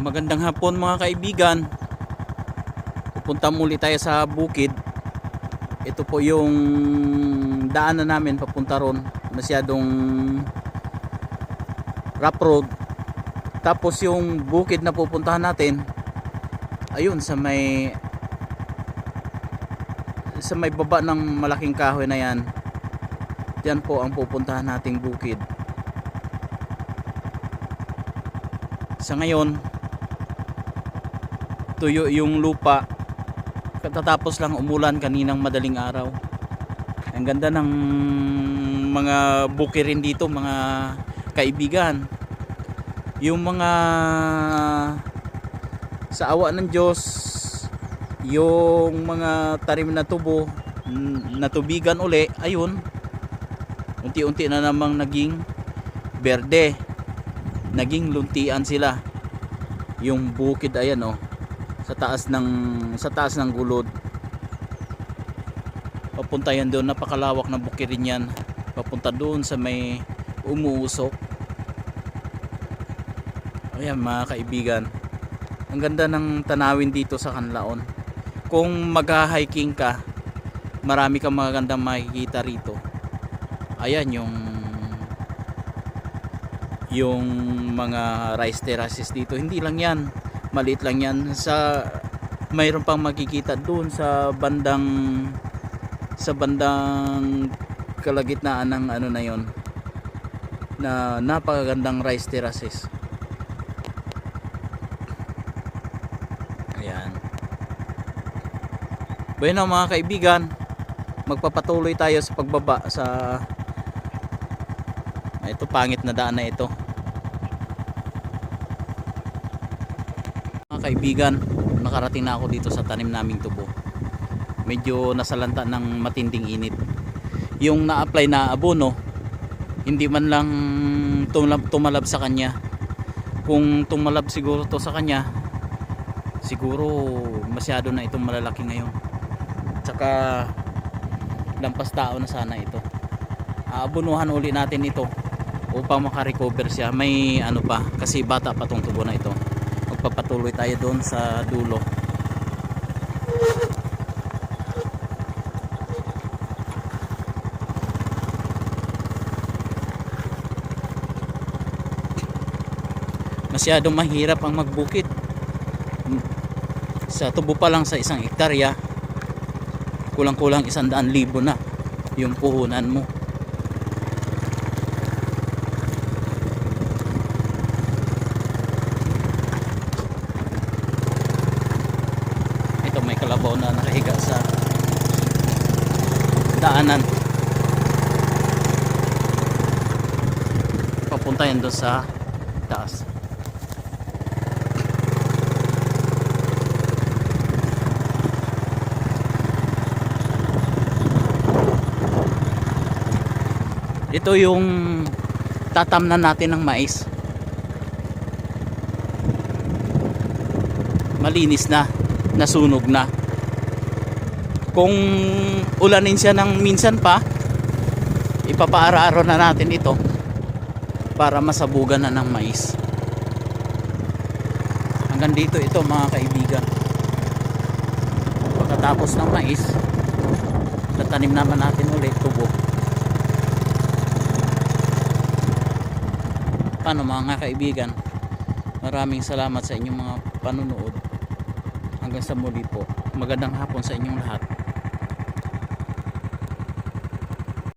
Magandang hapon mga kaibigan. Pupunta muli tayo sa bukid. Ito po yung daanan namin papunta ron. Masyadong rough road. Tapos yung bukid na pupuntahan natin, ayun sa may sa may baba ng malaking kahoy na yan. Diyan po ang pupuntahan nating bukid. Sa ngayon, tuyo yung lupa. Katatapos lang umulan kaninang madaling araw. Ang ganda ng mga bukirin dito mga kaibigan. Yung mga sa awa ng Diyos yung mga tarim na tubo natubigan uli ayun. Unti-unti na namang naging berde. Naging luntian sila. Yung bukid ayan oh sa taas ng sa taas ng gulod. Papunta yan doon napakalawak na bukirin yan. Papunta doon sa may umuusok. Ayan mga kaibigan. Ang ganda ng tanawin dito sa Kanlaon kung magha-hiking ka marami kang magagandang makikita rito. Ayan yung yung mga rice terraces dito. Hindi lang yan maliit lang yan. Sa mayroon pang makikita doon sa bandang sa bandang kalagitnaan ng ano na yon na napakagandang rice terraces. Ayan. Bueno mga kaibigan magpapatuloy tayo sa pagbaba sa ito pangit na daan na ito kaibigan nakarating na ako dito sa tanim naming tubo. Medyo nasalanta ng matinding init. Yung na-apply na abono hindi man lang tumalab, tumalab sa kanya. Kung tumalab siguro to sa kanya siguro masyado na itong malalaki ngayon. Tsaka lampas tao na sana ito. Aabonuhan uli natin ito upang makarecover siya. May ano pa kasi bata pa tong tubo na ito magpapatuloy tayo doon sa dulo. Masyadong mahirap ang magbukid. Sa tubo pa lang sa isang ektarya kulang kulang isang daan libo na yung puhunan mo kalabaw na nakahiga sa daanan. Papunta yan doon sa taas. Ito yung tatamnan natin ng mais. Malinis na nasunog na kung ulanin siya ng minsan pa ipapaara-aro na natin ito para masabugan na ng mais. Hanggang dito ito mga kaibigan. Pagkatapos ng mais tatanim naman natin ulit tubo. Paano mga kaibigan? Maraming salamat sa inyong mga panunood hanggang sa muli po. Magandang hapon sa inyong lahat